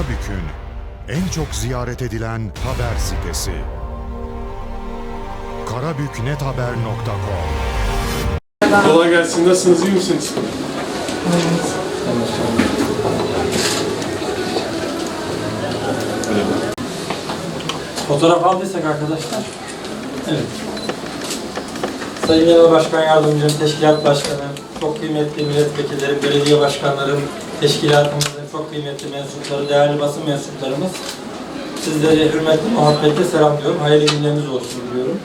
Karabük'ün en çok ziyaret edilen haber sitesi. karabüknethaber.com Kolay gelsin. Nasılsınız? iyi misiniz? Fotoğraf aldıysak arkadaşlar. Evet. Sayın Genel Başkan Yardımcım, Teşkilat Başkanı, çok kıymetli milletvekillerim, belediye başkanlarım, teşkilatımızın çok kıymetli mensupları, değerli basın mensuplarımız. Sizleri hürmetle, muhabbetle selamlıyorum. Hayırlı günleriniz olsun diliyorum.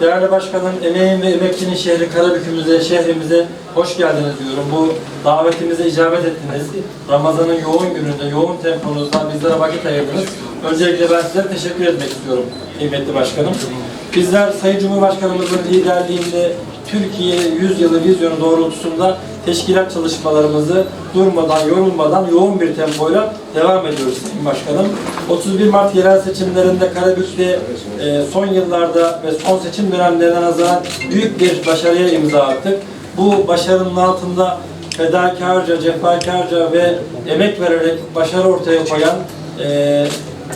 Değerli başkanım, emeğin ve emekçinin şehri Karabük'ümüze, şehrimize hoş geldiniz diyorum. Bu davetimize icabet ettiniz. Ramazan'ın yoğun gününde, yoğun temponuzda bizlere vakit ayırdınız. Öncelikle ben size teşekkür etmek istiyorum kıymetli başkanım. Bizler Sayın Cumhurbaşkanımızın liderliğinde Türkiye 100 yılı vizyonu doğrultusunda teşkilat çalışmalarımızı durmadan, yorulmadan yoğun bir tempoyla devam ediyoruz Sayın Başkanım. 31 Mart yerel seçimlerinde Karabük'te e, son yıllarda ve son seçim dönemlerine nazaran büyük bir başarıya imza attık. Bu başarının altında fedakarca, cefakarca ve emek vererek başarı ortaya koyan e,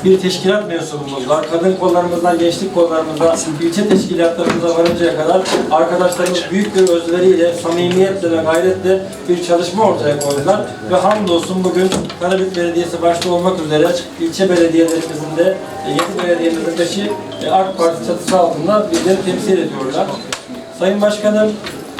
bir teşkilat mensubumuz var. Kadın kollarımızdan gençlik kollarımıza, ilçe teşkilatlarımıza varıncaya kadar arkadaşlarımız büyük bir özveriyle, samimiyetle ve gayretle bir çalışma ortaya koydular. Ve hamdolsun bugün Karabük Belediyesi başta olmak üzere ilçe belediyelerimizin de, e, yedi belediyemizin beşi e, AK Parti çatısı altında bizleri temsil ediyorlar. Sayın Başkanım,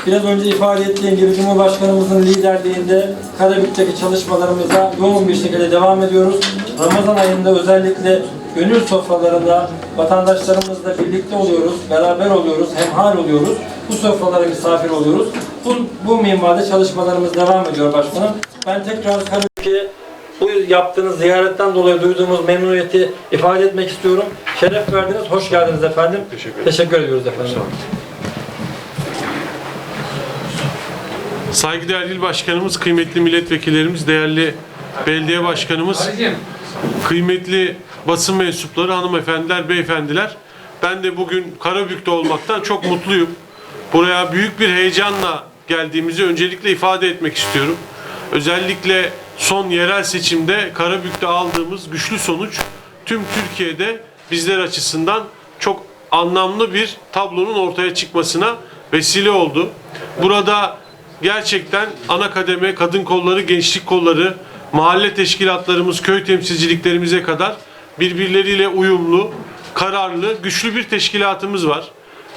Biraz önce ifade ettiğim gibi Cumhurbaşkanımızın liderliğinde Karabük'teki çalışmalarımıza yoğun bir şekilde devam ediyoruz. Ramazan ayında özellikle gönül sofralarında vatandaşlarımızla birlikte oluyoruz, beraber oluyoruz, hemhal oluyoruz. Bu sofralara misafir oluyoruz. Bu, bu minvalde çalışmalarımız devam ediyor başkanım. Ben tekrar Karabük'e bu yaptığınız ziyaretten dolayı duyduğumuz memnuniyeti ifade etmek istiyorum. Şeref verdiniz, hoş geldiniz efendim. Teşekkür. Teşekkür ediyoruz efendim. Saygıdeğer il başkanımız, kıymetli milletvekillerimiz, değerli belediye başkanımız, kıymetli basın mensupları, hanımefendiler, beyefendiler. Ben de bugün Karabük'te olmaktan çok mutluyum. Buraya büyük bir heyecanla geldiğimizi öncelikle ifade etmek istiyorum. Özellikle son yerel seçimde Karabük'te aldığımız güçlü sonuç tüm Türkiye'de bizler açısından çok anlamlı bir tablonun ortaya çıkmasına vesile oldu. Burada gerçekten ana kademe, kadın kolları, gençlik kolları, mahalle teşkilatlarımız, köy temsilciliklerimize kadar birbirleriyle uyumlu, kararlı, güçlü bir teşkilatımız var.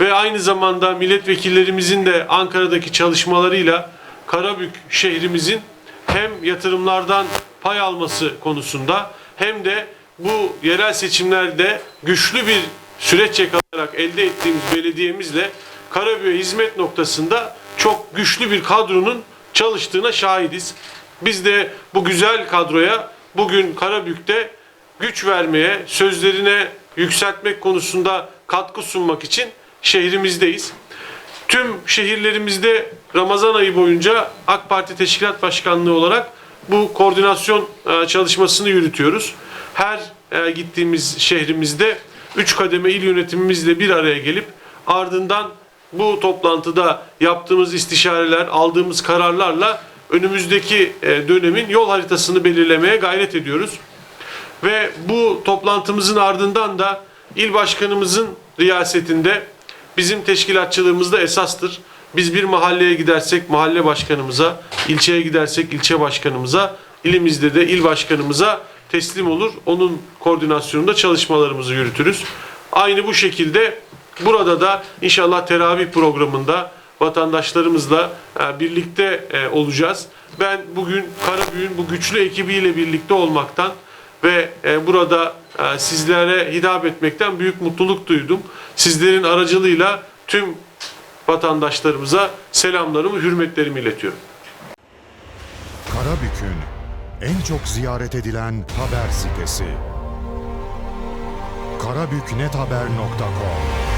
Ve aynı zamanda milletvekillerimizin de Ankara'daki çalışmalarıyla Karabük şehrimizin hem yatırımlardan pay alması konusunda hem de bu yerel seçimlerde güçlü bir süreç yakalayarak elde ettiğimiz belediyemizle Karabük'e hizmet noktasında çok güçlü bir kadronun çalıştığına şahidiz. Biz de bu güzel kadroya bugün Karabük'te güç vermeye, sözlerine yükseltmek konusunda katkı sunmak için şehrimizdeyiz. Tüm şehirlerimizde Ramazan ayı boyunca AK Parti Teşkilat Başkanlığı olarak bu koordinasyon e, çalışmasını yürütüyoruz. Her e, gittiğimiz şehrimizde 3 kademe il yönetimimizle bir araya gelip ardından bu toplantıda yaptığımız istişareler, aldığımız kararlarla önümüzdeki e, dönemin yol haritasını belirlemeye gayret ediyoruz. Ve bu toplantımızın ardından da il başkanımızın riyasetinde bizim teşkilatçılığımız da esastır. Biz bir mahalleye gidersek mahalle başkanımıza, ilçeye gidersek ilçe başkanımıza, ilimizde de il başkanımıza teslim olur. Onun koordinasyonunda çalışmalarımızı yürütürüz. Aynı bu şekilde burada da inşallah teravih programında vatandaşlarımızla e, birlikte e, olacağız. Ben bugün Karabük'ün bu güçlü ekibiyle birlikte olmaktan ve e, burada sizlere hitap etmekten büyük mutluluk duydum. Sizlerin aracılığıyla tüm vatandaşlarımıza selamlarımı, hürmetlerimi iletiyorum. Karabük'ün en çok ziyaret edilen haber sitesi. karabüknethaber.com